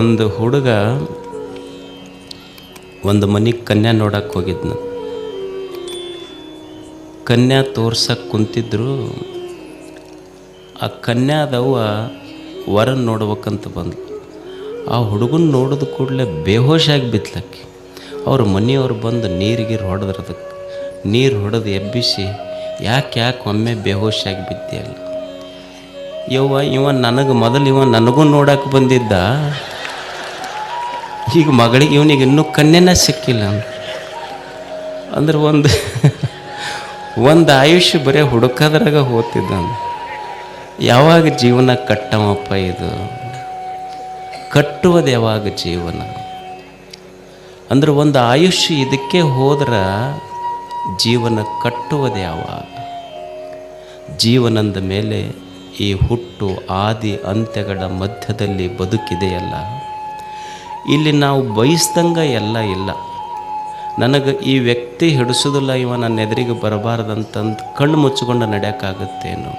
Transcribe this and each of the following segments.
ಒಂದು ಹುಡುಗ ಒಂದು ಮನೆಗೆ ಕನ್ಯಾ ನೋಡಕ್ಕೆ ಹೋಗಿದ್ನು. ಕನ್ಯಾ ತೋರ್ಸಕ್ಕೆ ಕುಂತಿದ್ರು. ಆ ಕನ್ಯಾದವ್ವ ವರನ್ ನೋಡ್ಬೇಕಂತ ಬಂದ್ಲು. ಆ ಹುಡುಗನ ನೋಡಿದ ಕೂಡಲೇ ಬೇಹೋಶಾಗಿ ಬಿತ್ತಲಕ್ಕೆ ಅವ್ರ ಮನೆಯವ್ರು ಬಂದು ನೀರಿಗೆ ಹೊಡೆದ್ರೆ ಅದಕ್ಕೆ ನೀರು ಹೊಡೆದು ಎಬ್ಬಿಸಿ, ಯಾಕೆ ಯಾಕೆ ಒಮ್ಮೆ ಬೇಹೋಶಾಗಿ ಬಿದ್ದೆಯಲ್ಲ ಯವ್ವ, ಇವ ನನಗೆ ಮೊದಲು ಇವ ನನಗೂ ನೋಡಕ್ಕೆ ಬಂದಿದ್ದ. ಈಗ ಮಗಳಿಗೆ ಇವನಿಗೆ ಇನ್ನೂ ಕನ್ಯೆನ ಸಿಕ್ಕಿಲ್ಲ. ಅಂದ್ರೆ ಒಂದು ಒಂದು ಆಯುಷ್ಯ ಬರೀ ಹುಡುಕದ್ರಾಗ ಹೋಗ್ತಿದ್ದ ಯಾವಾಗ ಜೀವನ ಕಟ್ಟವಪ್ಪ ಇದು? ಕಟ್ಟುವುದು ಯಾವಾಗ ಜೀವನ? ಅಂದ್ರೆ ಒಂದು ಆಯುಷ್ಯ ಇದಕ್ಕೆ ಹೋದ್ರೆ ಜೀವನ ಕಟ್ಟುವುದು ಯಾವಾಗ? ಜೀವನದ ಮೇಲೆ ಈ ಹುಟ್ಟು, ಆದಿ, ಅಂತ್ಯಗಳ ಮಧ್ಯದಲ್ಲಿ ಬದುಕಿದೆಯಲ್ಲ. ಇಲ್ಲಿ ನಾವು ಬಯಸ್ದಂಗೆ ಎಲ್ಲ ಇಲ್ಲ. ನನಗೆ ಈ ವ್ಯಕ್ತಿ ಹಿಡಿಸೋದಿಲ್ಲ, ಇವ ನನ್ನ ಎದುರಿಗೆ ಬರಬಾರ್ದಂತಂದು ಕಣ್ಣು ಮುಚ್ಚಿಕೊಂಡು ನಡೆಯೋಕ್ಕಾಗುತ್ತೇನೋ?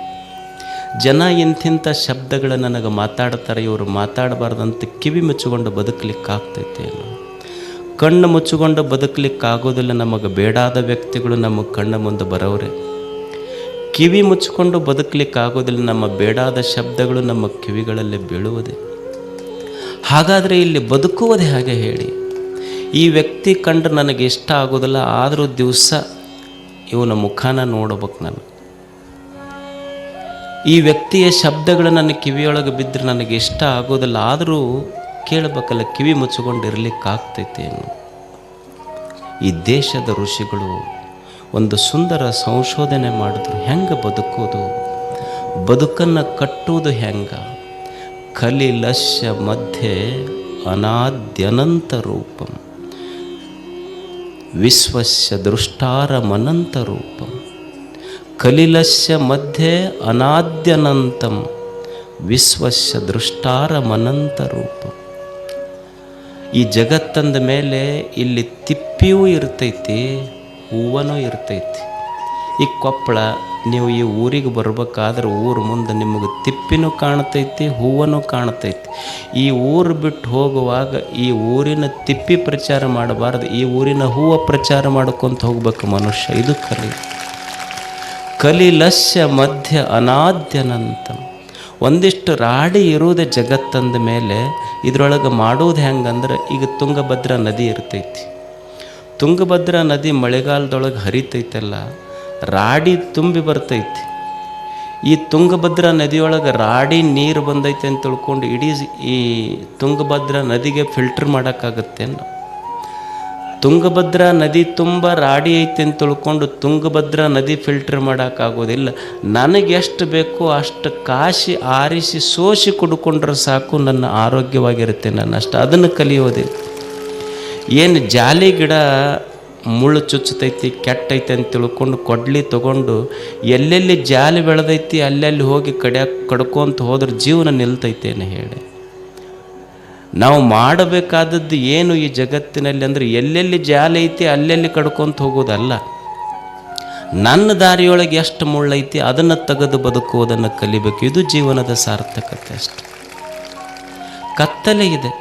ಜನ ಇಂತಿಂಥ ಶಬ್ದಗಳು ನನಗೆ ಮಾತಾಡ್ತಾರೆ, ಇವರು ಮಾತಾಡಬಾರ್ದಂತ ಕಿವಿ ಮುಚ್ಚಿಕೊಂಡು ಬದುಕಲಿಕ್ಕಾಗ್ತೈತೇನೋ? ಕಣ್ಣು ಮುಚ್ಚಿಕೊಂಡು ಬದುಕಲಿಕ್ಕಾಗೋದಿಲ್ಲ, ನಮಗೆ ಬೇಡಾದ ವ್ಯಕ್ತಿಗಳು ನಮ್ಮ ಕಣ್ಣ ಮುಂದೆ ಬರೋರೆ ಕಿವಿ ಮುಚ್ಚಿಕೊಂಡು ಬದುಕಲಿಕ್ಕಾಗೋದಿಲ್ಲ, ನಮ್ಮ ಬೇಡಾದ ಶಬ್ದಗಳು ನಮ್ಮ ಕಿವಿಗಳಲ್ಲಿ ಬೀಳುವುದೇ. ಹಾಗಾದರೆ ಇಲ್ಲಿ ಬದುಕುವುದೇ ಹಾಗೆ ಹೇಳಿ. ಈ ವ್ಯಕ್ತಿ ಕಂಡು ನನಗೆ ಇಷ್ಟ ಆಗೋದಿಲ್ಲ ಆದರೂ ದಿವಸ ಇವನ ಮುಖಾನ ನೋಡ್ಬೇಕು ನಾನು. ಈ ವ್ಯಕ್ತಿಯ ಶಬ್ದಗಳು ನನ್ನ ಕಿವಿಯೊಳಗೆ ಬಿದ್ದರೆ ನನಗೆ ಇಷ್ಟ ಆಗೋದಿಲ್ಲ ಆದರೂ ಕೇಳಬೇಕಲ್ಲ, ಕಿವಿ ಮುಚ್ಚಿಕೊಂಡು ಇರಲಿಕ್ಕಾಗ್ತೈತೇನು ಈ ದೇಶದ ಋಷಿಗಳು ಒಂದು ಸುಂದರ ಸಂಶೋಧನೆ ಮಾಡಿದ್ರು, ಹೆಂಗೆ ಬದುಕೋದು ಬದುಕನ್ನು ಕಟ್ಟುವುದು ಹೆಂಗ? ಕಲಿಲಸ್ಯ ಮಧ್ಯೆ ಅನಾದ್ಯನಂತ ರೂಪಂ ವಿಶ್ವಸ್ಯ ದೃಷ್ಟಾರಮನಂತ ರೂಪಂ ಕಲಿಲಶ್ಯ ಮಧ್ಯೆ ಅನಾದ್ಯನಂತಂ. ವಿಶ್ವಸ್ಯ ದೃಷ್ಟಾರಮನಂತ ರೂಪಂ ಈ ಜಗತ್ತಂದ ಮೇಲೆ ಇಲ್ಲಿ ತಿಪ್ಪಿಯೂ ಇರ್ತೈತಿ, ಹೂವನೂ ಇರ್ತೈತಿ. ಈ ಕೊಪ್ಪಳ ನೀವು ಈ ಊರಿಗೆ ಬರ್ಬೇಕಾದ್ರೆ ಊರು ಮುಂದೆ ನಿಮಗೆ ತಿಪ್ಪಿನೂ ಕಾಣ್ತೈತಿ ಹೂವನೂ ಕಾಣ್ತೈತಿ ಈ ಊರು ಬಿಟ್ಟು ಹೋಗುವಾಗ ಈ ಊರಿನ ತಿಪ್ಪಿ ಪ್ರಚಾರ ಮಾಡಬಾರ್ದು, ಈ ಊರಿನ ಹೂವು ಪ್ರಚಾರ ಮಾಡ್ಕೊತ ಹೋಗ್ಬೇಕು ಮನುಷ್ಯ. ಇದು ಕಲಿ. ಕಲಿಲಸ್ಯ ಮಧ್ಯ ಅನಾದ್ಯನಂತ. ಒಂದಿಷ್ಟು ರಾಡಿ ಇರುವುದೇ ಜಗತ್ತಂದ ಮೇಲೆ, ಇದರೊಳಗೆ ಮಾಡೋದು ಹೆಂಗಂದ್ರೆ ಈಗ ತುಂಗಭದ್ರಾ ನದಿ ಇರ್ತೈತಿ. ತುಂಗಭದ್ರಾ ನದಿ ಮಳೆಗಾಲದೊಳಗೆ ಹರಿತೈತಲ್ಲ ರಾಡಿ ತುಂಬಿ ಬರ್ತೈತಿ. ಈ ತುಂಗಭದ್ರಾ ನದಿಯೊಳಗೆ ರಾಡಿ ನೀರು ಬಂದೈತೆ ಅಂತ ತಿಳ್ಕೊಂಡು ಇಡೀ ಈ ತುಂಗಭದ್ರಾ ನದಿಗೆ ಫಿಲ್ಟರ್ ಮಾಡೋಕ್ಕಾಗತ್ತೇನು ತುಂಗಭದ್ರಾ ನದಿ ತುಂಬ ರಾಡಿ ಐತೆ ಅಂತ ತಿಳ್ಕೊಂಡು ತುಂಗಭದ್ರಾ ನದಿ ಫಿಲ್ಟರ್ ಮಾಡೋಕ್ಕಾಗೋದಿಲ್ಲ. ನನಗೆ ಎಷ್ಟು ಬೇಕೋ ಅಷ್ಟು ಕಾಶಿ ಆರಿಸಿ ಸೋಸಿ ಕುಡ್ಕೊಂಡ್ರೆ ಸಾಕು, ನನ್ನ ಆರೋಗ್ಯವಾಗಿರುತ್ತೆ ನನ್ನ ಅಷ್ಟು ಅದನ್ನು ಕಲಿಯೋದಿಲ್ಲ. ಏನು ಜಾಲಿ ಗಿಡ ಮುಳ್ಳು ಚುಚ್ಚತೈತಿ, ಕೆಟ್ಟೈತೆ ಅಂತ ತಿಳ್ಕೊಂಡು ಕೊಡ್ಲಿ ತೊಗೊಂಡು ಎಲ್ಲೆಲ್ಲಿ ಜಾಲಿ ಬೆಳೆದೈತಿ ಅಲ್ಲೆಲ್ಲಿ ಹೋಗಿ ಕಡಿಯಕ್ಕೆ ಕಡ್ಕೊಂತ ಹೋದ್ರೆ ಜೀವನ ನಿಲ್ತೈತೇನೆ ಹೇಳಿ. ನಾವು ಮಾಡಬೇಕಾದದ್ದು ಏನು ಈ ಜಗತ್ತಿನಲ್ಲಿ ಅಂದರೆ ಎಲ್ಲೆಲ್ಲಿ ಜಾಲಿ ಐತಿ ಅಲ್ಲೆಲ್ಲಿ ಕಡ್ಕೊಂತ ಹೋಗೋದಲ್ಲ. ನನ್ನ ದಾರಿಯೊಳಗೆ ಎಷ್ಟು ಮುಳ್ಳೈತಿ ಅದನ್ನು ತೆಗೆದು ಬದುಕುವುದನ್ನು ಕಲಿಬೇಕು. ಇದು ಜೀವನದ ಸಾರ್ಥಕತೆ ಅಷ್ಟೆ. ಕತ್ತಲೆ ಇದೆ.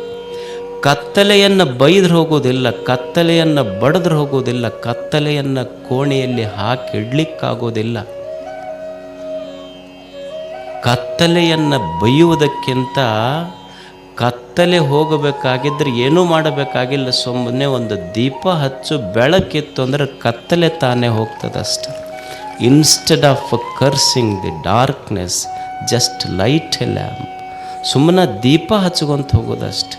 ಕತ್ತಲೆಯನ್ನು ಬೈದ್ರೆ ಹೋಗೋದಿಲ್ಲ, ಕತ್ತಲೆಯನ್ನು ಬಡಿದ್ರೆ ಹೋಗೋದಿಲ್ಲ, ಕತ್ತಲೆಯನ್ನು ಕೋಣೆಯಲ್ಲಿ ಹಾಕಿಡ್ಲಿಕ್ಕಾಗೋದಿಲ್ಲ ಕತ್ತಲೆಯನ್ನು ಬೈಯುವುದಕ್ಕಿಂತ ಕತ್ತಲೆ ಹೋಗಬೇಕಾಗಿದ್ದರೆ ಏನೂ ಮಾಡಬೇಕಾಗಿಲ್ಲ ಸುಮ್ಮನೆ ಒಂದು ದೀಪ ಹಚ್ಚು, ಬೆಳಕಿತ್ತು ಅಂದರೆ ಕತ್ತಲೆ ತಾನೇ ಹೋಗ್ತದಷ್ಟೆ instead of cursing the darkness just light a lamp ಸುಮ್ಮನೆ ದೀಪ ಹಚ್ಕೊಂತ ಹೋಗೋದಷ್ಟೆ.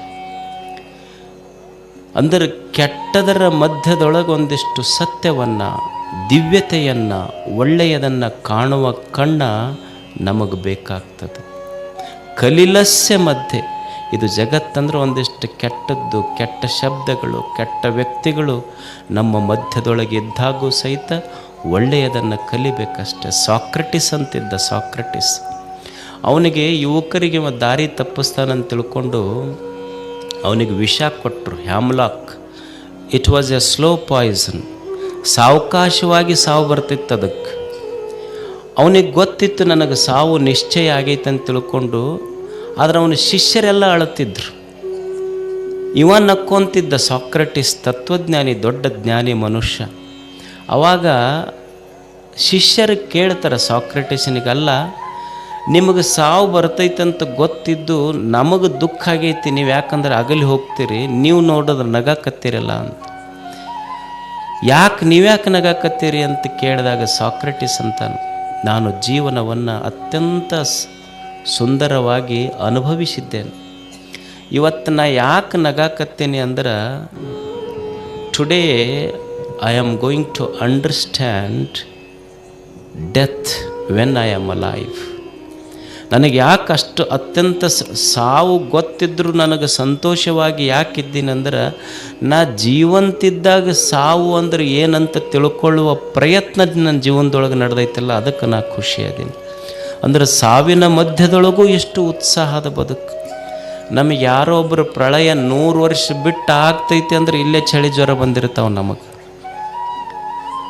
ಅಂದರೆ ಕೆಟ್ಟದರ ಮಧ್ಯದೊಳಗೆ ಒಂದಿಷ್ಟು ಸತ್ಯವನ್ನು, ದಿವ್ಯತೆಯನ್ನು, ಒಳ್ಳೆಯದನ್ನು ಕಾಣುವ ಕಣ್ಣ ನಮಗೆ ಬೇಕಾಗ್ತದೆ. ಕಲಿಲಸ್ಯ ಮಧ್ಯೆ, ಇದು ಜಗತ್ತಂದ್ರೆ ಒಂದಿಷ್ಟು ಕೆಟ್ಟದ್ದು, ಕೆಟ್ಟ ಶಬ್ದಗಳು, ಕೆಟ್ಟ ವ್ಯಕ್ತಿಗಳು ನಮ್ಮ ಮಧ್ಯದೊಳಗೆ ಇದ್ದಾಗೂ ಸಹಿತ ಒಳ್ಳೆಯದನ್ನು ಕಲಿಬೇಕಷ್ಟೆ. ಸಾಕ್ರೆಟಿಸ್ ಅಂತಿದ್ದ ಸಾಕ್ರೆಟಿಸ್. ಅವನಿಗೆ ಯುವಕರಿಗೆ ದಾರಿ ತಪ್ಪಿಸ್ತಾನಂತ ತಿಳ್ಕೊಂಡು ಅವನಿಗೆ ವಿಷ ಕೊಟ್ಟರು hemlock. It was a slow poison ಸಾವಕಾಶವಾಗಿ ಸಾವು ಬರ್ತಿತ್ತು ಅದಕ್ಕೆ. ಅವನಿಗೆ ಗೊತ್ತಿತ್ತು ನನಗೆ ಸಾವು ನಿಶ್ಚಯ ಆಗೈತೆ ಅಂತ ತಿಳ್ಕೊಂಡು, ಆದರೆ ಅವನ ಶಿಷ್ಯರೆಲ್ಲ ಅಳುತ್ತಿದ್ರು. ಇವ ನಕ್ಕೊಂತಿದ್ದ ಸಾಕ್ರೆಟಿಸ್ ತತ್ವಜ್ಞಾನಿ, ದೊಡ್ಡ ಜ್ಞಾನಿ ಮನುಷ್ಯ. ಅವಾಗ ಶಿಷ್ಯರು ಕೇಳ್ತಾರೆ ಸಾಕ್ರೆಟಿಸನಿಗಲ್ಲ ನಿಮಗೆ ಸಾವು ಬರ್ತೈತಂತ ಗೊತ್ತಿದ್ದು ನಮಗೆ ದುಃಖ ಆಗೈತಿ, ನೀವು ಯಾಕಂದ್ರೆ ಅಗಲಿ ಹೋಗ್ತೀರಿ, ನೀವು ನೋಡಿದ್ರೆ ನಗಾಕತ್ತೀರಲ್ಲ ಅಂತ. ಯಾಕೆ ನೀವ್ಯಾಕೆ ನಗಾಕತ್ತೀರಿ ಅಂತ ಕೇಳಿದಾಗ ಸಾಕ್ರೆಟಿಸ್ ಅಂತ ನಾನು ಜೀವನವನ್ನು ಅತ್ಯಂತ ಸುಂದರವಾಗಿ ಅನುಭವಿಸಿದ್ದೇನೆ. ಇವತ್ತು ನಾ ಯಾಕೆ ನಗಾಕತ್ತೀನಿ ಅಂದ್ರೆ today I am going to understand death when I am alive ನನಗೆ ಯಾಕೆ ಅಷ್ಟು ಅತ್ಯಂತ ಸಾವು ಗೊತ್ತಿದ್ದರೂ ನನಗೆ ಸಂತೋಷವಾಗಿ ಯಾಕಿದ್ದೀನಂದ್ರೆ, ನಾ ಜೀವಂತಿದ್ದಾಗ ಸಾವು ಅಂದ್ರೆ ಏನಂತ ತಿಳ್ಕೊಳ್ಳುವ ಪ್ರಯತ್ನ ನನ್ನ ಜೀವನದೊಳಗೆ ನಡೆದೈತಲ್ಲ, ಅದಕ್ಕೆ ನಾ ಖುಷಿಯಾದೀನಿ. ಅಂದ್ರೆ ಸಾವಿನ ಮಧ್ಯದೊಳಗೂ ಎಷ್ಟು ಉತ್ಸಾಹದ ಬದುಕು. ನಮಗೆ ಯಾರೋ ಒಬ್ಬರು ಪ್ರಳಯ ನೂರು ವರ್ಷ ಬಿಟ್ಟು ಆಗ್ತೈತೆ ಅಂದ್ರೆ ಇಲ್ಲೇ ಚಳಿ ಜ್ವರ ಬಂದಿರ್ತಾವೆ ನಮಗೆ.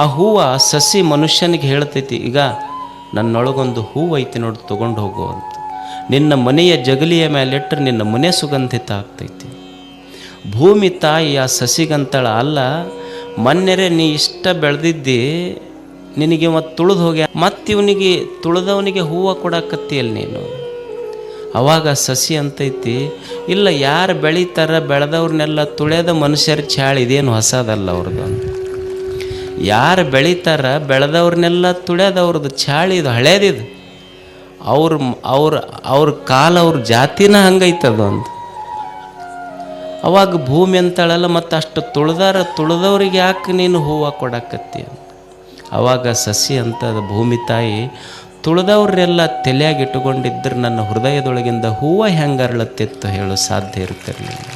ಆ ಹೂವು ಸಸಿ ಮನುಷ್ಯನಿಗೆ ಹೇಳ್ತೈತಿ, ಈಗ ನನ್ನೊಳಗೊಂದು ಹೂವು ಐತಿ ನೋಡಿ, ತೊಗೊಂಡು ಹೋಗು ಅಂತ. ನಿನ್ನ ಮನೆಯ ಜಗಲಿಯ ಮೇಲಿಟ್ಟರೆ ನಿನ್ನ ಮನೆ ಸುಗಂಧಿತ ಆಗ್ತೈತಿ. ಭೂಮಿ ತಾಯಿ ಆ ಸಸಿಗಂತಳ ಅಲ್ಲ, ಮೊನ್ನೆರೆ ನೀ ಇಷ್ಟ ಬೆಳೆದಿದ್ದಿ, ನಿನಗೆ ಮತ್ತೆ ತುಳಿದು ಹೋಗ್ಯ. ಮತ್ತೆ ಇವನಿಗೆ ತುಳಿದವನಿಗೆ ಹೂವು ಕೊಡಾಕತ್ತಿಯಲ್ಲ ನೀನು. ಅವಾಗ ಸಸಿ ಅಂತೈತಿ, ಇಲ್ಲ, ಯಾರು ಬೆಳೀತಾರ ಬೆಳೆದವ್ರನ್ನೆಲ್ಲ ತುಳಿಯೋದ ಮನುಷ್ಯರ ಚಾಳ, ಇದೇನು ಹೊಸದಲ್ಲ ಅವ್ರದ್ದು ಯಾರು ಬೆಳೀತಾರ ಬೆಳೆದವ್ರನ್ನೆಲ್ಲ ತುಳಿಯೋದವ್ರದ್ದು ಚಾಳಿ ಇದು, ಹಳೇದಿದು. ಅವ್ರ ಅವ್ರ ಅವ್ರ ಕಾಲ ಅವ್ರ ಜಾತಿನ ಹಂಗೈತದು ಅಂತ ಅವಾಗ ಭೂಮಿ ಅಂತಾಳಲ್ಲ, ಮತ್ತು ಅಷ್ಟು ತುಳಿದಾರ, ತುಳಿದವ್ರಿಗೆ ಯಾಕೆ ನೀನು ಹೂವು ಕೊಡಕತ್ತಿ ಅಂತ ಅವಾಗ ಸಸಿ ಅಂತದ ಭೂಮಿ ತಾಯಿ, ತುಳಿದವ್ರೆಲ್ಲ ತಲೆಯಾಗಿಟ್ಟುಕೊಂಡಿದ್ದರೆ ನನ್ನ ಹೃದಯದೊಳಗಿಂದ ಹೂವು ಹೆಂಗೆ ಅರಳತ್ತಿತ್ತು ಹೇಳು ಸಾಧ್ಯ ಇರ್ತಿರಲಿಲ್ಲ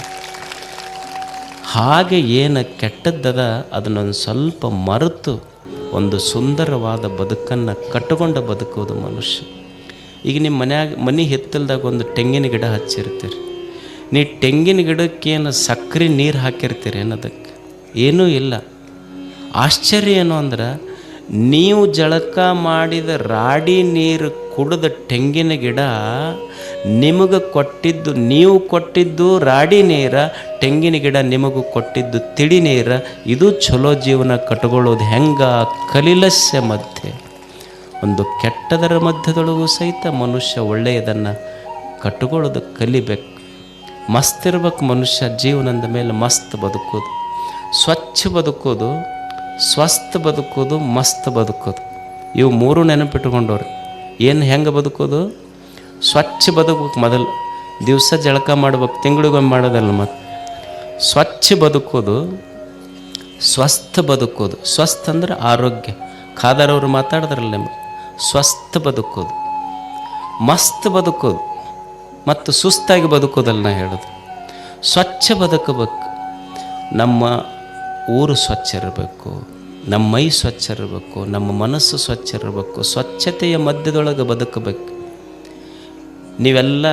ಹಾಗೆ ಏನು ಕೆಟ್ಟದ್ದದ, ಅದನ್ನೊಂದು ಸ್ವಲ್ಪ ಮರೆತು ಒಂದು ಸುಂದರವಾದ ಬದುಕನ್ನು ಕಟ್ಟಿಕೊಂಡು ಬದುಕೋದು ಮನುಷ್ಯ. ಈಗ ನಿಮ್ಮ ಮನ್ಯಾಗ, ಮನೆ ಹಿತ್ತಲ್ದಾಗ ಒಂದು ತೆಂಗಿನ ಗಿಡ ಹಚ್ಚಿರ್ತೀರಿ. ನೀ ತೆಂಗಿನ ಗಿಡಕ್ಕೇನು ಸಕ್ಕರೆ ನೀರು ಹಾಕಿರ್ತೀರಿ ಅನ್ನೋದಕ್ಕೆ? ಏನೂ ಇಲ್ಲ. ಆಶ್ಚರ್ಯ ಏನು ಅಂದ್ರೆ, ನೀವು ಜಳಕ ಮಾಡಿದ ರಾಡಿ ನೀರು ಕುಡಿದ ತೆಂಗಿನ ಗಿಡ ನಿಮಗೆ ಕೊಟ್ಟಿದ್ದು, ನೀವು ಕೊಟ್ಟಿದ್ದು ರಾಡಿ ನೀರ, ತೆಂಗಿನ ಗಿಡ ನಿಮಗೂ ಕೊಟ್ಟಿದ್ದು ತಿಳಿ ನೀರ, ಇದು ಚಲೋ ಜೀವನ ಕಟ್ಕೊಳ್ಳೋದು ಹೆಂಗ? ಕಲಿಲಸ್ಯ ಮಧ್ಯೆ. ಒಂದು ಕೆಟ್ಟದರ ಮಧ್ಯದೊಳಗೂ ಸಹಿತ ಮನುಷ್ಯ ಒಳ್ಳೆಯದನ್ನು ಕಟ್ಕೊಳ್ಳೋದು ಕಲಿಬೇಕು. ಮಸ್ತ್ ಇರ್ಬೇಕು ಮನುಷ್ಯ, ಜೀವನದ ಮೇಲೆ ಮಸ್ತ್ ಬದುಕೋದು. ಸ್ವಚ್ಛ ಬದುಕೋದು, ಸ್ವಸ್ಥ ಬದುಕೋದು, ಮಸ್ತ್ ಬದುಕೋದು. ಇವು ಮೂರು ನೆನಪಿಟ್ಕೊಂಡವ್ರು. ಏನು ಹೆಂಗೆ ಬದುಕೋದು? ಸ್ವಚ್ಛ ಬದುಕಬೇಕು ಮೊದಲು. ದಿವಸ ಜಳಕ ಮಾಡ್ಬೇಕು ತಿಂಗಳಿಗೊಮ್ಮೆ ಮಾಡೋದಲ್ಲ ಮತ್ತು ಸ್ವಚ್ಛ ಬದುಕೋದು, ಸ್ವಸ್ಥ ಬದುಕೋದು. ಸ್ವಸ್ಥ ಅಂದ್ರೆ ಆರೋಗ್ಯ. ಖಾದರವರು ಮಾತಾಡಿದ್ರಲ್ಲ ಸ್ವಸ್ಥ ಬದುಕೋದು. ಮಸ್ತ್ ಬದುಕೋದು. ಮತ್ತು ಸುಸ್ತಾಗಿ ಬದುಕೋದಲ್ಲ ನಾ ಹೇಳೋದು. ಸ್ವಚ್ಛ ಬದುಕಬೇಕು. ನಮ್ಮ ಊರು ಸ್ವಚ್ಛ ಇರಬೇಕು. ನಮ್ಮ ಮೈ ಸ್ವಚ್ಛ ಇರಬೇಕು. ನಮ್ಮ ಮನಸ್ಸು ಸ್ವಚ್ಛ ಇರಬೇಕು. ಸ್ವಚ್ಛತೆಯ ಮಧ್ಯದೊಳಗೆ ಬದುಕಬೇಕು. ನೀವೆಲ್ಲ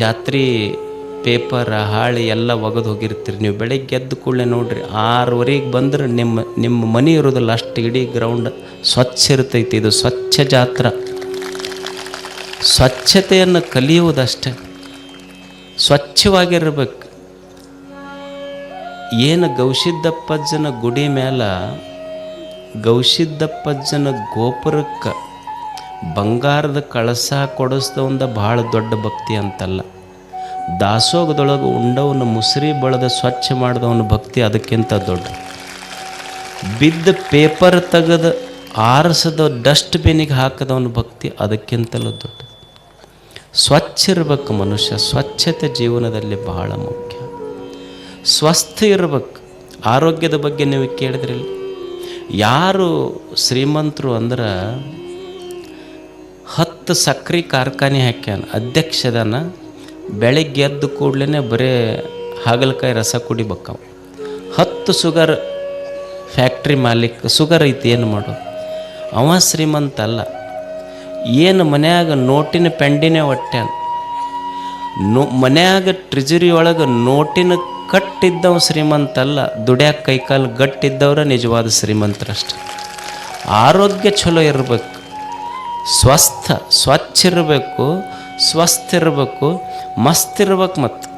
ಜಾತ್ರೆ ಪೇಪರ್, ಹಾಳಿ ಎಲ್ಲ ಒಗೆದು ಹೋಗಿರ್ತೀರಿ. ನೀವು ಬೆಳಗ್ಗೆ ಎದ್ದು ಕೂಡಲೇ ನೋಡ್ರಿ, ಆರುವರೆಗೆ ಬಂದ್ರೆ ನಿಮ್ಮ ನಿಮ್ಮ ಮನೆ ಇರೋದಿಲ್ಲ ಅಷ್ಟು ಇಡೀ ಗ್ರೌಂಡ್ ಸ್ವಚ್ಛ ಇರ್ತೈತಿ. ಇದು ಸ್ವಚ್ಛ ಜಾತ್ರ. ಸ್ವಚ್ಛತೆಯನ್ನು ಕಲಿಯುವುದಷ್ಟೇ ಸ್ವಚ್ಛವಾಗಿರ್ಬೇಕು. ಏನು ಗೌಶಿದ್ದಪ್ಪಜ್ಜನ ಗುಡಿ ಮೇಲೆ ಗೌಶಿದ್ದಪ್ಪಜ್ಜನ ಗೋಪುರಕ್ಕೆ ಬಂಗಾರದ ಕಳಸ ಕೊಡಿಸ್ದವಂದ ಭಾಳ ದೊಡ್ಡ ಭಕ್ತಿ ಅಂತಲ್ಲ. ದಾಸೋಗದೊಳಗೆ ಉಂಡವನ್ನು ಮುಸುರಿ ಬಳದ ಸ್ವಚ್ಛ ಮಾಡಿದವನ ಭಕ್ತಿ ಅದಕ್ಕಿಂತ ದೊಡ್ಡ. ಬಿದ್ದ ಪೇಪರ್ ತೆಗೆದು ಆರಿಸದ ಡಸ್ಟ್ಬಿನ್ನಿಗೆ ಹಾಕದವನ ಭಕ್ತಿ ಅದಕ್ಕಿಂತಲೂ ದೊಡ್ಡ. ಸ್ವಚ್ಛ ಇರಬೇಕು ಮನುಷ್ಯ, ಸ್ವಚ್ಛತೆ ಜೀವನದಲ್ಲಿ ಬಹಳ ಮುಖ್ಯ. ಸ್ವಸ್ಥ ಇರಬೇಕು, ಆರೋಗ್ಯದ ಬಗ್ಗೆ ನೀವು ಕೇಳಿದ್ರಿ ಯಾರು ಶ್ರೀಮಂತರು ಅಂದ್ರೆ ಹತ್ತು ಸಕ್ರೆ ಕಾರ್ಖಾನೆ ಹಾಕ್ಯಾನ ಅಧ್ಯಕ್ಷದನ ಬೆಳಗ್ಗೆ ಎದ್ದು ಕೂಡಲೇ ಬರೀ ಹಾಗಲಕಾಯಿ ರಸ ಕುಡಿಬೇಕವ ಹತ್ತು ಸುಗರ್ ಫ್ಯಾಕ್ಟ್ರಿ ಮಾಲೀಕ ಸುಗರ್ ಐತಿ ಏನು ಮಾಡೋದು? ಅವ ಶ್ರೀಮಂತ ಅಲ್ಲ. ಏನು ಮನ್ಯಾಗ ನೋಟಿನ ಪೆಂಡಿನೇ ಒಟ್ಟ್ಯಾನ ನೋ, ಮನ್ಯಾಗ ಟ್ರಿಜರಿ ಒಳಗೆ ನೋಟಿನ ಕಟ್ಟಿದ್ದವ ಶ್ರೀಮಂತ ಅಲ್ಲ. ದುಡ್ಯಾಕ ಕೈಕಾಲು ಗಟ್ಟಿದ್ದವ್ರ ನಿಜವಾದ ಶ್ರೀಮಂತರಷ್ಟೆ. ಆರೋಗ್ಯ ಚಲೋ ಇರಬೇಕು. ಸ್ವಸ್ಥ ಸ್ವಚ್ಛ ಇರಬೇಕು ಸ್ವಸ್ಥ ಇರಬೇಕು ಮಸ್ತ್ ಇರ್ಬೇಕು ಮತ್ತು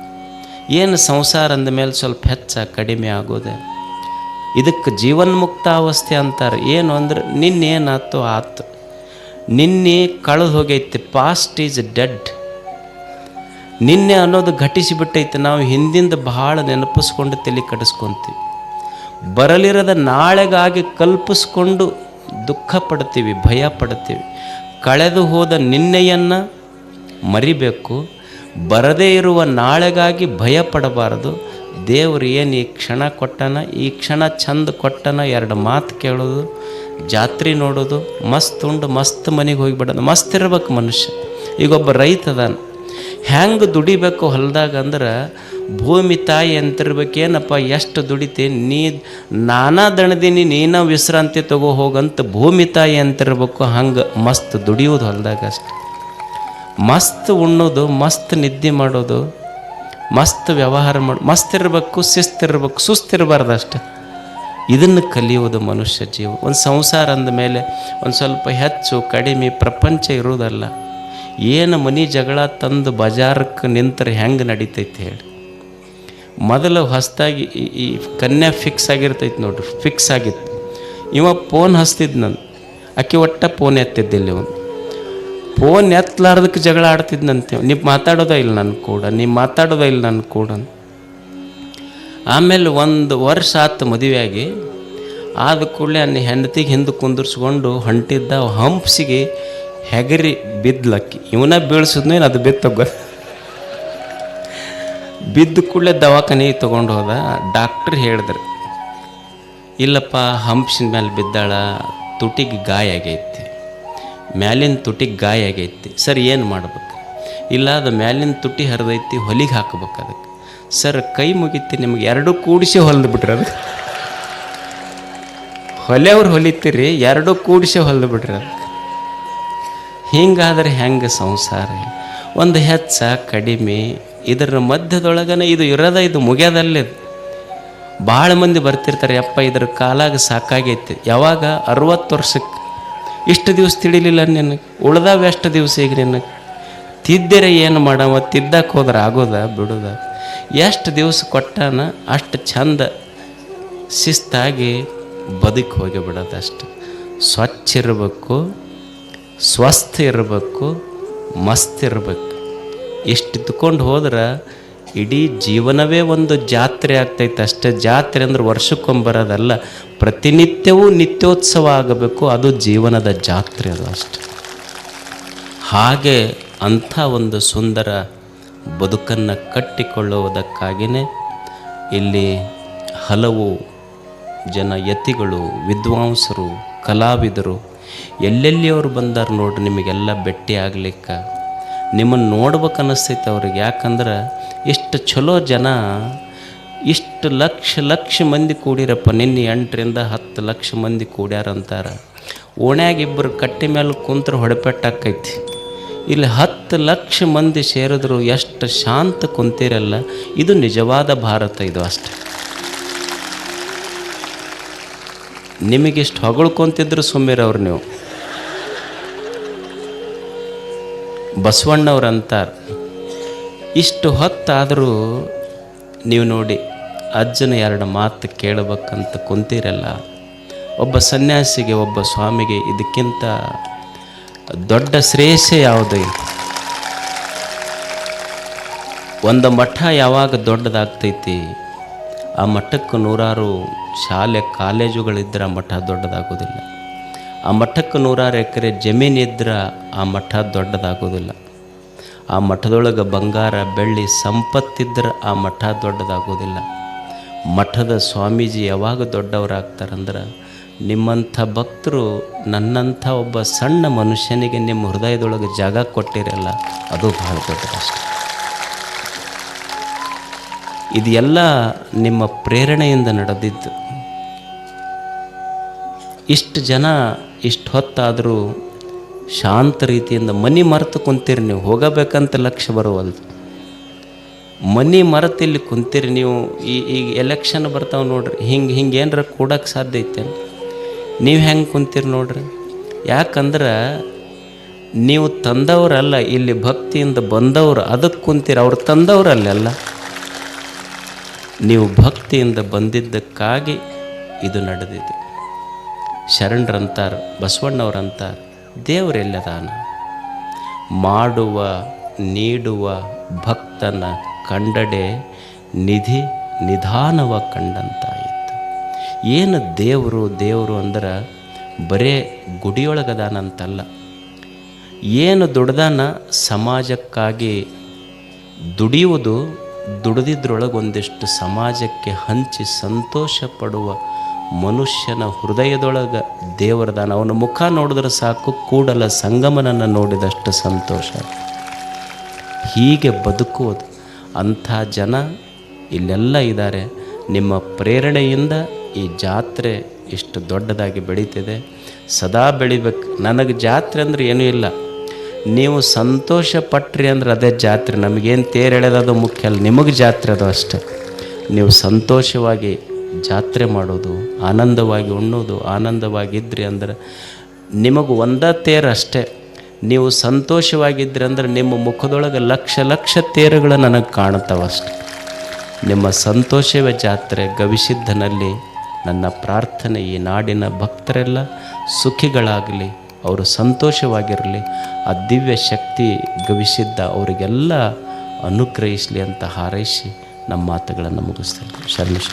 ಏನು ಸಂಸಾರ ಅಂದ ಮೇಲೆ ಸ್ವಲ್ಪ ಹೆಚ್ಚ ಕಡಿಮೆ ಆಗೋದೆ. ಇದಕ್ಕೆ ಜೀವನ್ಮುಕ್ತಾವಸ್ಥೆ ಅಂತಾರೆ. ಏನು ಅಂದ್ರೆ ನಿನ್ನೇನಾಯ್ತು ಆತು ನಿನ್ನೆ ಕಳೆದು ಹೋಗೈತಿ ಪಾಸ್ಟ್ ಈಸ್ ಡೆಡ್ ನಿನ್ನೆ ಅನ್ನೋದು ಘಟಿಸಿಬಿಟ್ಟೈತೆ. ನಾವು ಹಿಂದಿಂದ ಬಹಳ ನೆನಪಿಸ್ಕೊಂಡು ತಲೆ ಕಡಿಸ್ಕೊತೀವಿ. ಬರಲಿರದ ನಾಳೆಗಾಗಿ ಕಲ್ಪಿಸ್ಕೊಂಡು ದುಃಖ ಪಡ್ತೀವಿ, ಭಯ ಪಡ್ತೀವಿ. ಕಳೆದು ಹೋದ ನಿನ್ನೆಯನ್ನು ಮರಿಬೇಕು, ಬರದೇ ಇರುವ ನಾಳೆಗಾಗಿ ಭಯ ಪಡಬಾರದು ದೇವರು ಏನು ಈ ಕ್ಷಣ ಕೊಟ್ಟನ, ಈ ಕ್ಷಣ ಚಂದ ಕೊಟ್ಟನ ಎರಡು ಮಾತು ಕೇಳೋದು, ಜಾತ್ರೆ ನೋಡೋದು, ಮಸ್ತ್ ಉಂಡು, ಮಸ್ತ್ ಮನೆಗೆ ಹೋಗಿಬಿಡೋದು, ಮಸ್ತ್ ಇರ್ಬೇಕು ಮನುಷ್ಯ. ಈಗೊಬ್ಬ ರೈತ ಅದಾನ. ಹೆಂಗೆ ದುಡಿಬೇಕು ಹೊಲದಾಗ ಅಂದ್ರೆ ಭೂಮಿ ತಾಯಿ ಅಂತಿರ್ಬೇಕು, ಏನಪ್ಪ, ಎಷ್ಟು ದುಡಿತಿ? ನೀ ನಾನಾ ದಣದೀನಿ, ನೀನ ವಿಶ್ರಾಂತಿ ತಗೋ ಹೋಗಂತ ಭೂಮಿ ತಾಯಿ ಅಂತಿರ್ಬೇಕು, ಹಂಗೆ ಮಸ್ತ್ ದುಡಿಯೋದು ಹೊಲ್ದಾಗ ಅಷ್ಟೆ. ಮಸ್ತ್ ಉಣ್ಣೋದು, ಮಸ್ತ್ ನಿದ್ದೆ ಮಾಡೋದು, ಮಸ್ತ್ ವ್ಯವಹಾರ ಮಾಡಿ, ಮಸ್ತ್ ಇರಬೇಕು ಶಿಸ್ತಿರ್ಬೇಕು ಸುಸ್ತಿರಬಾರ್ದು ಅಷ್ಟೆ. ಇದನ್ನು ಕಲಿಯೋದು ಮನುಷ್ಯ ಜೀವ. ಒಂದು ಸಂಸಾರ ಅಂದ ಮೇಲೆ ಒಂದು ಸ್ವಲ್ಪ ಹೆಚ್ಚು, ಕಡಿಮೆ ಪ್ರಪಂಚ ಇರೋದಲ್ಲ ಏನು ಮನೆ ಜಗಳ ತಂದು ಬಜಾರಕ್ಕೆ ನಿಂತರೆ ಹೆಂಗೆ ನಡೀತೈತೆ ಹೇಳಿ. ಮೊದಲು ಹೊಸದಾಗಿ ಈ ಕನ್ಯಾ ಫಿಕ್ಸ್ ಆಗಿರ್ತೈತೆ ನೋಡ್ರಿ ಫಿಕ್ಸ್ ಆಗಿತ್ತು. ಇವ ಫೋನ್ ಹಸ್ತಿದ್ ನಾನು ಆಕೆ ಒಟ್ಟ ಫೋನ್ ಎತ್ತಿದ್ದಿಲ್ಲ ಇವನು ಫೋನ್ ಎತ್ತಲಾರ್ದಕ್ಕೆ ಜಗಳ ಆಡ್ತಿದ್ನಂತೆ ನೀವು ಮಾತಾಡೋದ ಇಲ್ಲ ನನ್ನ ಕೂಡ, ನೀವು ಮಾತಾಡೋದ ಇಲ್ಲ ನನ್ನ ಕೂಡ ಆಮೇಲೆ ಒಂದು ವರ್ಷ ಆತು ಮದುವೆಯಾಗಿ, ಆದ ಕೂಡಲೇ ಅನ್ನ ಹೆಂಡತಿಗೆ ಹಿಂದೆ ಕುಂದಿರ್ಸ್ಕೊಂಡು ಹೊಂಟಿದ್ದ ಹಂಪ್ಸಿಗೆ ಹೆಗರಿ ಬಿದ್ದಲಕ್ಕಿ ಇವನ ಬೀಳ್ಸಿದ್ನೇನು ಅದು ಬಿತ್ತೋಗ ಬಿದ್ದ ಕೂಡಲೇ ದವಾಖಾನೆಗೆ ತೊಗೊಂಡು ಹೋದ. ಡಾಕ್ಟ್ರ್ ಹೇಳಿದ್ರು, ಇಲ್ಲಪ್ಪ, ಹಂಪ್ಸಿನ ಮೇಲೆ ಬಿದ್ದಾಳ, ತುಟಿಗೆ ಗಾಯ ಆಗೈತಿ. ಮ್ಯಾಲಿನ ತುಟಿಗೆ ಗಾಯ ಆಗೈತಿ. ಸರ್, ಏನು ಮಾಡ್ಬೇಕು? ಇಲ್ಲ, ಅದು ಮ್ಯಾಲಿನ ತುಟಿ ಹರಿದೈತಿ, ಹೊಲಿಗೆ ಹಾಕ್ಬೇಕು ಅದಕ್ಕೆ. ಸರ್, ಕೈ ಮುಗಿತಿ, ನಿಮ್ಗೆ ಎರಡೂ ಕೂಡಿಸಿ ಹೊಲ್ದು ಬಿಟ್ರಿ ಅದು ಹೊಲೆಯವ್ರು ಹೊಲಿತೀರಿ, ಎರಡೂ ಕೂಡಿಸಿ ಹೊಲ್ದು ಬಿಟ್ರಿ ಅದಕ್ಕೆ. ಹಿಂಗಾದ್ರೆ ಹೆಂಗೆ ಸಂಸಾರ? ಒಂದು ಹೆಚ್ಚ ಕಡಿಮೆ ಇದರ ಮಧ್ಯದೊಳಗನೆ ಇದು ಇರೋದ ಇದು ಮುಗಿಯೋದಲ್ಲೇ. ಭಾಳ ಮಂದಿ ಬರ್ತಿರ್ತಾರೆ ಅಪ್ಪ ಇದ್ರ ಕಾಲಾಗ ಸಾಕಾಗೈತಿ. ಯಾವಾಗ? ಅರವತ್ತು ವರ್ಷಕ್ಕೆ. ಇಷ್ಟು ದಿವಸ ತಿಳಿಲಿಲ್ಲ ನಿನಗೆ. ಉಳ್ದಾವ ಎಷ್ಟು ದಿವಸ ಈಗ ನಿನಗೆ? ತಿದ್ದರೆ ಏನು ಮಾಡವ? ತಿದ್ದಕ್ಕೆ ಹೋದ್ರೆ ಆಗೋದ, ಬಿಡೋದ. ಎಷ್ಟು ದಿವಸ ಕೊಟ್ಟಾನ, ಅಷ್ಟು ಚಂದ ಶಿಸ್ತಾಗಿ ಬದುಕಿ ಹೋಗಿ ಬಿಡೋದು ಅಷ್ಟು. ಸ್ವಚ್ಛ ಇರಬೇಕು, ಸ್ವಸ್ಥ ಇರಬೇಕು, ಮಸ್ತ್ ಇರಬೇಕು. ಇಷ್ಟು ಇದ್ಕೊಂಡು ಹೋದ್ರೆ ಇಡೀ ಜೀವನವೇ ಒಂದು ಜಾತ್ರೆ ಆಗ್ತೈತೆ. ಅಷ್ಟೇ ಜಾತ್ರೆ ಅಂದ್ರೆ ವರ್ಷಕ್ಕೊಂಬರೋದಲ್ಲ, ಪ್ರತಿನಿತ್ಯವೂ ನಿತ್ಯೋತ್ಸವ ಆಗಬೇಕು. ಅದು ಜೀವನದ ಜಾತ್ರೆ ಅದು ಅಷ್ಟೆ. ಹಾಗೆ ಅಂಥ ಒಂದು ಸುಂದರ ಬದುಕನ್ನು ಕಟ್ಟಿಕೊಳ್ಳುವುದಕ್ಕಾಗಿಯೇ ಇಲ್ಲಿ ಹಲವು ಜನ ಯತಿಗಳು, ವಿದ್ವಾಂಸರು, ಕಲಾವಿದರು, ಎಲ್ಲೆಲ್ಲಿಯವರು ಬಂದಾರ ನೋಡ್ರಿ ನಿಮಗೆಲ್ಲ ಭೇಟಿ ಆಗ್ಲಿಕ್ಕೆ. ನಿಮ್ಮನ್ನು ನೋಡ್ಬೇಕು ಅನ್ನಿಸ್ತೈತೆ ಅವ್ರಿಗೆ. ಯಾಕಂದ್ರೆ ಇಷ್ಟು ಚಲೋ ಜನ, ಇಷ್ಟು ಲಕ್ಷ ಲಕ್ಷ ಮಂದಿ ಕೂಡಿರಪ್ಪ. ನಿನ್ನೆ ಎಂಟರಿಂದ ಹತ್ತು ಲಕ್ಷ ಮಂದಿ ಕೂಡ್ಯಾರಂತಾರೆ. ಓಣ್ಯಾಗ ಇಬ್ಬರು ಕಟ್ಟಿ ಮೇಲೆ ಕುಂತ್ರೆ ಹೊಡೆಪೆಟ್ಟಾಕೈತಿ. ಇಲ್ಲಿ ಹತ್ತು ಲಕ್ಷ ಮಂದಿ ಸೇರಿದ್ರು ಎಷ್ಟು ಶಾಂತ ಕುಂತಿರಲ್ಲ. ಇದು ನಿಜವಾದ ಭಾರತ ಇದು ಅಷ್ಟೆ. ನಿಮಗಿಷ್ಟು ಹೊಗಳ್ಕೊಂತಿದ್ರು ಸುಮ್ಮಿರವ್ರು ನೀವು. ಬಸವಣ್ಣವ್ರು ಅಂತಾರೆ ಇಷ್ಟು ಹೊತ್ತಾದರೂ ನೀವು ನೋಡಿ ಅಜ್ಜನ ಎರಡು ಮಾತು ಕೇಳಬೇಕಂತ ಕುಂತಿರಲ್ಲ. ಒಬ್ಬ ಸನ್ಯಾಸಿಗೆ ಒಬ್ಬ ಸ್ವಾಮಿಗೆ ಇದಕ್ಕಿಂತ ದೊಡ್ಡ ಶ್ರೇಯಸ್ಸೇ ಯಾವುದು? ಒಂದು ಮಠ ಯಾವಾಗ ದೊಡ್ಡದಾಗ್ತೈತಿ? ಆ ಮಠಕ್ಕೆ ನೂರಾರು ಶಾಲೆ ಕಾಲೇಜುಗಳಿದ್ದರೆ ಮಠ ದೊಡ್ಡದಾಗೋದಿಲ್ಲ. ಆ ಮಠಕ್ಕೆ ನೂರಾರು ಎಕರೆ ಜಮೀನಿದ್ರೆ ಆ ಮಠ ದೊಡ್ಡದಾಗೋದಿಲ್ಲ. ಆ ಮಠದೊಳಗೆ ಬಂಗಾರ, ಬೆಳ್ಳಿ ಸಂಪತ್ತಿದ್ರೆ ಆ ಮಠ ದೊಡ್ಡದಾಗೋದಿಲ್ಲ. ಮಠದ ಸ್ವಾಮೀಜಿ ಯಾವಾಗ ದೊಡ್ಡವರಾಗ್ತಾರಂದ್ರೆ, ನಿಮ್ಮಂಥ ಭಕ್ತರು ನನ್ನಂಥ ಒಬ್ಬ ಸಣ್ಣ ಮನುಷ್ಯನಿಗೆ ನಿಮ್ಮ ಹೃದಯದೊಳಗೆ ಜಾಗ ಕೊಟ್ಟಿರಲ್ಲ, ಅದು ಬಹಳ ದೊಡ್ಡದಷ್ಟೆ ಇದೆಲ್ಲ ನಿಮ್ಮ ಪ್ರೇರಣೆಯಿಂದ ನಡೆದಿದ್ದು. ಇಷ್ಟು ಜನ, ಇಷ್ಟು ಹೊತ್ತಾದರೂ ಶಾಂತ ರೀತಿಯಿಂದ ಮನಿ ಮರೆತು ಕುಂತೀರಿ ನೀವು. ಹೋಗಬೇಕಂತ ಲಕ್ಷ್ಯ ಬರುವಲ್ದು. ಮನಿ ಮರೆತು ಇಲ್ಲಿ ಕುಂತೀರಿ ನೀವು. ಈ ಈಗ ಎಲೆಕ್ಷನ್ ಬರ್ತಾವೆ ನೋಡ್ರಿ. ಹಿಂಗೆ ಹಿಂಗೆ ಏನರ ಕೂಡಕ್ಕೆ ಸಾಧ್ಯ ಐತೆ ನೀವು ಹೆಂಗೆ ಕುಂತೀರಿ ನೋಡ್ರಿ? ಯಾಕಂದ್ರೆ ನೀವು ತಂದವರಲ್ಲ, ಇಲ್ಲಿ ಭಕ್ತಿಯಿಂದ ಬಂದವರು ಅದಕ್ಕೆ ಕುಂತೀರಿ. ಅವ್ರು ತಂದವರಲ್ಲ ನೀವು ಭಕ್ತಿಯಿಂದ ಬಂದಿದ್ದಕ್ಕಾಗಿ ಇದು ನಡೆದಿದೆ. ಶರಣರಂತಾರೆ, ಬಸವಣ್ಣವ್ರಂತಾರೆ, ದೇವರೆಲ್ಲದಾನ. ಮಾಡುವ, ನೀಡುವ ಭಕ್ತನ ಕಂಡಡೆ ನಿಧಿ ನಿಧಾನವ ಕಂಡಂತಾಯಿತು. ಏನು ದೇವರು ದೇವರು ಅಂದ್ರೆ ಬರೇ ಗುಡಿಯೊಳಗದಾನಂತಲ್ಲ. ಏನು ದುಡ್ದಾನ ಸಮಾಜಕ್ಕಾಗಿ ದುಡಿಯುವುದು ದುಡಿದಿದ್ರೊಳಗೆ ಒಂದಿಷ್ಟು ಸಮಾಜಕ್ಕೆ ಹಂಚಿ ಸಂತೋಷ ಪಡುವ ಮನುಷ್ಯನ ಹೃದಯದೊಳಗೆ ದೇವರದಾನ ಅವನ ಮುಖ ನೋಡಿದ್ರೆ ಸಾಕು, ಕೂಡಲ ಸಂಗಮನನ್ನು ನೋಡಿದಷ್ಟು ಸಂತೋಷ. ಹೀಗೆ ಬದುಕುವುದು. ಅಂಥ ಜನ ಇಲ್ಲೆಲ್ಲ ಇದ್ದಾರೆ. ನಿಮ್ಮ ಪ್ರೇರಣೆಯಿಂದ ಈ ಜಾತ್ರೆ ಇಷ್ಟು ದೊಡ್ಡದಾಗಿ ಬೆಳೀತಿದೆ. ಸದಾ ಬೆಳಿಬೇಕು. ನನಗೆ ಜಾತ್ರೆ ಅಂದ್ರೆ ಏನೂ ಇಲ್ಲ. ನೀವು ಸಂತೋಷ ಪಟ್ರಿ ಅಂದ್ರೆ ಅದೇ ಜಾತ್ರೆ. ನಮಗೇನು ತೇರು ಮುಖ್ಯ ಅಲ್ಲ. ನಿಮಗೆ ಜಾತ್ರೆ ಅದು ಅಷ್ಟೆ. ನೀವು ಸಂತೋಷವಾಗಿ ಜಾತ್ರೆ ಮಾಡೋದು, ಆನಂದವಾಗಿ ಉಣ್ಣೋದು, ಆನಂದವಾಗಿದ್ರಿ ಅಂದ್ರೆ ನಿಮಗೆ ಒಂದೇ ತೇರು ಅಷ್ಟೇ. ನೀವು ಸಂತೋಷವಾಗಿದ್ರಿ ಅಂದ್ರೆ ನಿಮ್ಮ ಮುಖದೊಳಗೆ ಲಕ್ಷ ಲಕ್ಷ ತೇರುಗಳು ನನಗೆ ಕಾಣುತ್ತವಷ್ಟೆ ನಿಮ್ಮ ಸಂತೋಷವೇ ಜಾತ್ರೆ, ಗವಿಸಿದ್ಧನಲ್ಲಿ ನನ್ನ ಪ್ರಾರ್ಥನೆ ಈ ನಾಡಿನ ಭಕ್ತರೆಲ್ಲ ಸುಖಿಗಳಾಗಲಿ, ಅವರು ಸಂತೋಷವಾಗಿರಲಿ, ಆ ದಿವ್ಯ ಶಕ್ತಿ ಗವಿಸಿದ್ದ ಅವರಿಗೆಲ್ಲ ಅನುಗ್ರಹಿಸಲಿ ಅಂತ ಹಾರೈಸಿ ನಮ್ಮ ಮಾತುಗಳನ್ನು ಮುಗಿಸ್ತೇನೆ. ಶರ್ಮಿಷ